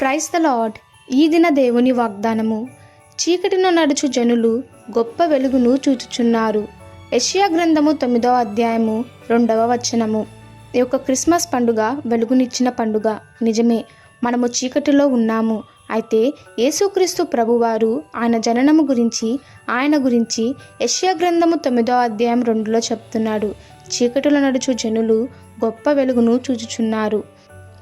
Price the lord ఈ దిన దేవుని వాగ్దానము. చీకటిన నడుచు జనులు గొప్ప వెలుగును చూచుచున్నారు. యషియా గ్రంథము తొమ్మిదవ అధ్యాయము రెండవ వచనము. ఈ యొక్క క్రిస్మస్ పండుగ వెలుగునిచ్చిన పండుగ. నిజమే మనము చీకటిలో ఉన్నాము. అయితే యేసుక్రీస్తు ప్రభువారు ఆయన జననము గురించి ఆయన గురించి యష్యా గ్రంథము తొమ్మిదవ అధ్యాయం రెండులో చెప్తున్నాడు. చీకటిలో నడుచు జనులు గొప్ప వెలుగును చూచుచున్నారు.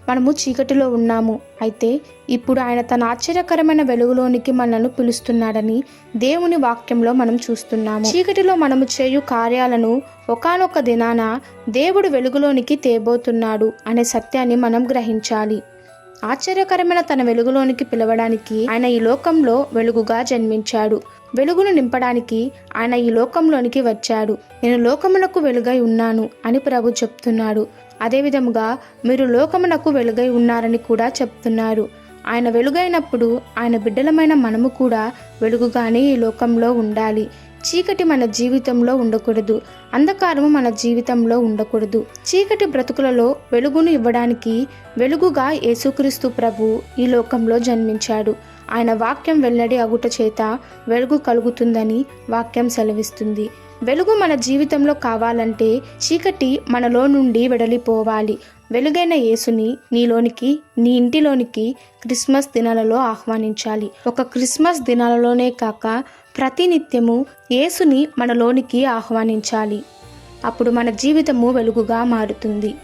మనము చీకటిలో ఉన్నాము. అయితే ఇప్పుడు ఆయన తన ఆశ్చర్యకరమైన వెలుగులోనికి మనల్ని పిలుస్తున్నాడని దేవుని వాక్యంలో మనం చూస్తున్నాము. చీకటిలో మనము చేయు కార్యాలను ఒకానొక దినాన దేవుడు వెలుగులోనికి తేబోతున్నాడు అనే సత్యాన్ని మనం గ్రహించాలి. ఆశ్చర్యకరమైన తన వెలుగులోనికి పిలవడానికి ఆయన ఈ లోకంలో వెలుగుగా జన్మించాడు. వెలుగును నింపడానికి ఆయన ఈ లోకంలోనికి వచ్చాడు. నేను లోకమునకు వెలుగై ఉన్నాను అని ప్రభు చెప్తున్నాడు. అదేవిధముగా మీరు లోకమునకు వెలుగై ఉన్నారని కూడా చెప్తున్నారు. ఆయన వెలుగైనప్పుడు ఆయన బిడ్డలమైన మనము కూడా వెలుగుగానే ఈ లోకంలో ఉండాలి. చీకటి మన జీవితంలో ఉండకూడదు. అంధకారము మన జీవితంలో ఉండకూడదు. చీకటి బ్రతుకులలో వెలుగును ఇవ్వడానికి వెలుగుగా యేసుక్రీస్తు ప్రభు ఈ లోకంలో జన్మించాడు. ఆయన వాక్యం వెల్లడి అగుట చేత వెలుగు కలుగుతుందని వాక్యం సెలవిస్తుంది. వెలుగు మన జీవితంలో కావాలంటే చీకటి మనలో నుండి వెడలిపోవాలి. వెలుగైన యేసుని నీలోనికి నీ ఇంటిలోనికి క్రిస్మస్ దినాలలో ఆహ్వానించాలి. ఒక క్రిస్మస్ దినాలలోనే కాక ప్రతినిత్యము యేసుని మనలోనికి ఆహ్వానించాలి. అప్పుడు మన జీవితము వెలుగుగా మారుతుంది.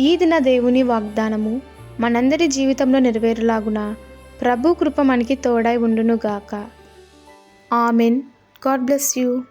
ఈ దిన దేవుని వాగ్దానము మనందరి జీవితంలో నెరవేరులాగున ప్రభు కృప మనకి తోడై ఉండునుగాక. ఆమెన్. God bless you.